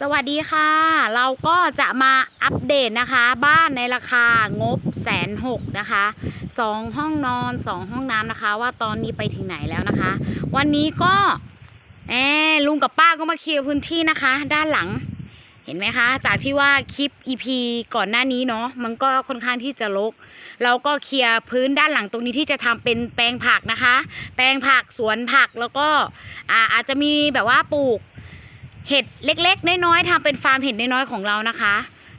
สวัสดีค่ะ เราก็จะมาอัปเดตนะคะ บ้านในราคางบแสนหกนะคะสองห้องนอนสองห้องน้ำนะคะ ว่าตอนนี้ไปถึงไหนแล้วนะคะ วันนี้ก็แอบลุงกับป้าก็มาเคลียร์พื้นที่นะคะ ด้านหลัง เห็นไหมคะ จากที่ว่าคลิป EP ก่อนหน้านี้เนาะมันก็ค่อนข้างที่จะรกเราก็เคลียร์พื้นด้านหลังตรงนี้ที่จะทำเป็นแปลงผักนะคะ แปลงผักสวนผักแล้วก็อ่าอาจจะมีแบบว่าปลูก เห็ดเล็ก ๆ น้อยๆทำเป็นฟาร์มเห็ดน้อยๆของเรานะคะ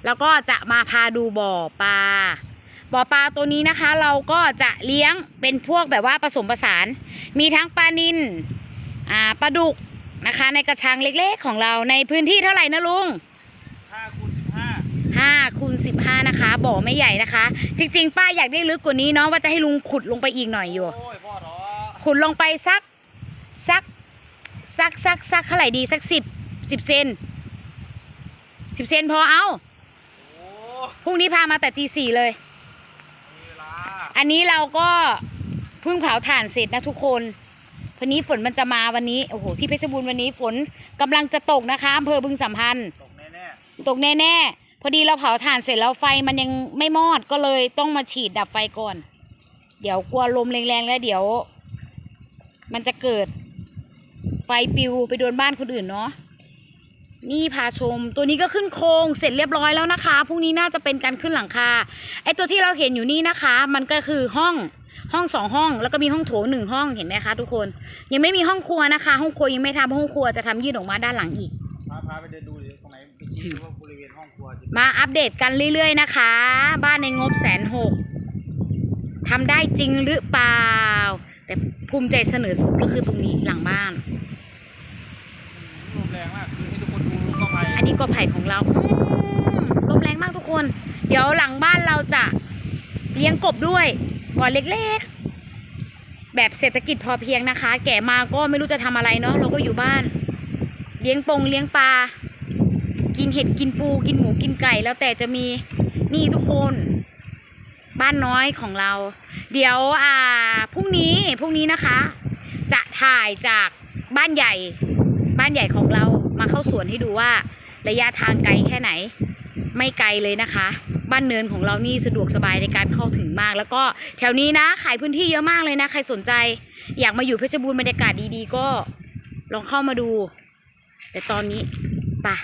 แล้วก็จะมาพาดูบ่อปลาบ่อปลาตัวนี้นะคะ เราก็จะเลี้ยงเป็นพวกแบบว่าผสมผสาน มีทั้งปลานิลอ่าปลาดุกนะคะ ในกระชังเล็กๆของเราในพื้นที่เท่าไหร่นะลุงห้าคูณสิบห้าห้าคูณสิบห้านะคะ บ่อไม่ใหญ่นะคะ จริง ๆ ป้าอยากได้ลึกกว่านี้เนาะว่าจะให้ลุงขุดลงไปอีกหน่อยอยู่โอ้ยพ่อเหรอขุดลงไปสักสักสักสักสักเท่าไหร่ดีสักสิบ สิบเซนสิบเซนพอเอาโอ้พรุ่งนี้พามาแต่ตีสี่เลย มีเวลาอันนี้เราก็เพิ่งเผาถ่านเสร็จนะทุกคนวันนี้ฝนมันจะมาวันนี้ โอ้โห ที่เพชรบูรณ์วันนี้ฝนกำลังจะตกนะคะอำเภอบึงสัมพันธ์ ตกแน่ตกแน่ๆ พอดีเราเผาถ่านเสร็จแล้วไฟมันยังไม่มอดก็เลยต้องมาฉีดดับไฟก่อน เดี๋ยวกลัวลมแรงๆแล้วเดี๋ยว มันจะเกิดไฟปิวไปโดนบ้านคนอื่นเนาะ นี่พาชมตัวนี้ก็ขึ้นโครงเสร็จเรียบร้อยแล้วนะคะพรุ่งนี้น่าจะเป็นการขึ้นหลังคาไอตัวที่เราเห็นอยู่นี่นะคะ มันก็คือห้องห้องสองห้อง แล้วก็มีห้องโถงหนึ่งห้องเห็นไหมคะ ทุกคน ยังไม่มีห้องครัวนะคะ ห้องครัวยังไม่ทำห้องครัวจะทำยื่นออกมาด้านหลังอีกๆพาพาไปเดินดูดิตรงไหนไปชี้ดูว่าบริเวณห้องครัวจะมาอัปเดตกันเรื่อยๆนะคะ บ้านในงบแสนหกทำได้จริงหรือเปล่า แต่ภูมิใจเสนอสุดก็คือตรงนี้หลังบ้าน ลมแรงมากคือให้ทุกคนดู ก็ไปอันนี้ก็ไผ่ของเราลมแรงมากทุกคน เดี๋ยวหลังบ้านเราจะเลี้ยงกบด้วยบ่อเล็กๆ แบบเศรษฐกิจพอเพียงนะคะ แก่มาก็ไม่รู้จะทำอะไรเนาะเราก็อยู่บ้าน เลี้ยงปงเลี้ยงปลา กินเห็ดกินปูกินหมูกินไก่ แล้วแต่จะมีนี่ทุกคน บ้านน้อยของเรา เดี๋ยวอ่าพรุ่งนี้พรุ่งนี้นะคะ จะถ่ายจากบ้านใหญ่ บ้านใหญ่ของเรามาเข้าสวนให้ดูว่า ระยะทางไกลแค่ไหน ไม่ไกลเลยนะคะ บ้านเนินของเรานี่สะดวกสบายในการเข้าถึงมาก แล้วก็แถวนี้นะขายพื้นที่เยอะมากเลยนะใครสนใจ อยากมาอยู่เพชรบูรณ์บรรยากาศดีๆ ก็ลองเข้ามาดู แต่ตอนนี้ป่ะ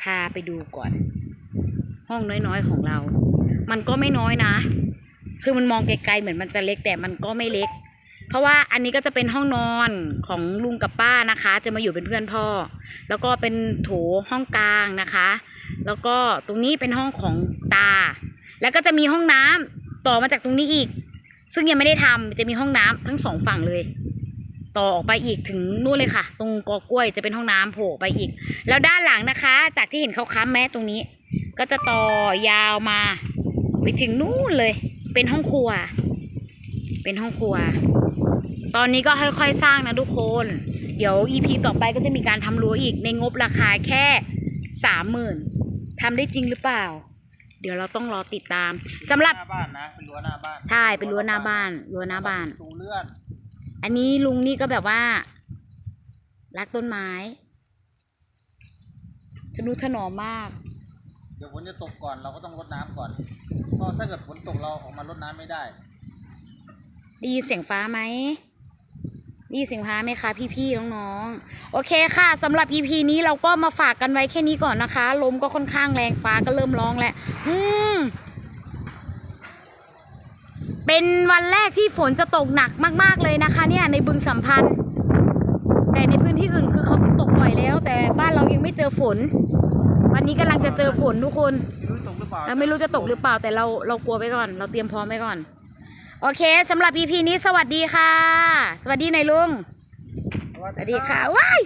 พาไปดูก่อน ห้องน้อยๆของเรา มันก็ไม่น้อยนะ คือมันมองไกลๆเหมือนมันจะเล็กแต่มันก็ไม่เล็ก เพราะว่าอันนี้ก็จะเป็นห้องนอนของลุงกับป้านะคะ จะมาอยู่เป็นเพื่อนพ่อ แล้วก็เป็นโถห้องกลางนะคะ แล้วก็ตรงนี้เป็นห้องของตา แล้วก็จะมีห้องน้ำต่อมาจากตรงนี้อีก ซึ่งยังไม่ได้ทำจะมีห้องน้ำทั้งสองฝั่งเลย ต่อออกไปอีกถึงนู่นเลยค่ะ ตรงกอกล้วยจะเป็นห้องน้ำโผล่ไปอีก แล้วด้านหลังนะคะ จากที่เห็นเขาค้ำแม้ตรงนี้ ก็จะต่อยาวมา ไปถึงนู่นเลย เป็นห้องครัว เป็นห้องครัว ตอนนี้ก็ค่อยๆสร้างนะทุกคน เดี๋ยว EP ต่อไปก็จะมีการทำรั้วอีกในงบราคาแค่สามหมื่นทำได้จริงหรือเปล่า เดี๋ยวเราต้องรอติดตามสำหรับหน้าบ้านนะเป็นรั้วหน้าบ้านใช่เป็นรั้วหน้าบ้านรั้วหน้าบ้านประตูเลื่อนอันนี้ลุงนี่ก็แบบว่า รักต้นไม้ทนุถนอมมาก เดี๋ยวฝนจะตกก่อนเราก็ต้องรดน้ำก่อนเพราะถ้าเกิดฝนตกเราออกมารดน้ำไม่ได้ ได้ยินเสียงฟ้าไหมได้ยินเสียงฟ้าไหมคะพี่ๆน้องๆโอเคค่ะสำหรับ EP นี้เราก็มาฝากกันไว้แค่นี้ก่อนนะคะลมก็ค่อนข้างแรงฟ้าก็เริ่มร้องแล้วอืมเป็นวันแรกที่ฝนจะตกหนักมากๆเลยนะคะ เนี่ยในบึงสัมพันธ์ แต่ในพื้นที่อื่นคือเขาตกบ่อยแล้ว แต่บ้านเรายังไม่เจอฝน วันนี้กำลังจะเจอฝนทุกคนไม่รู้ตกหรือเปล่าเราไม่รู้จะตกหรือเปล่าแต่เราเรากลัวไว้ก่อน เราเตรียมพร้อมไว้ก่อน โอเคสำหรับ EP นี้สวัสดีค่ะ สวัสดีนายลุง สวัสดีค่ะ ว้าย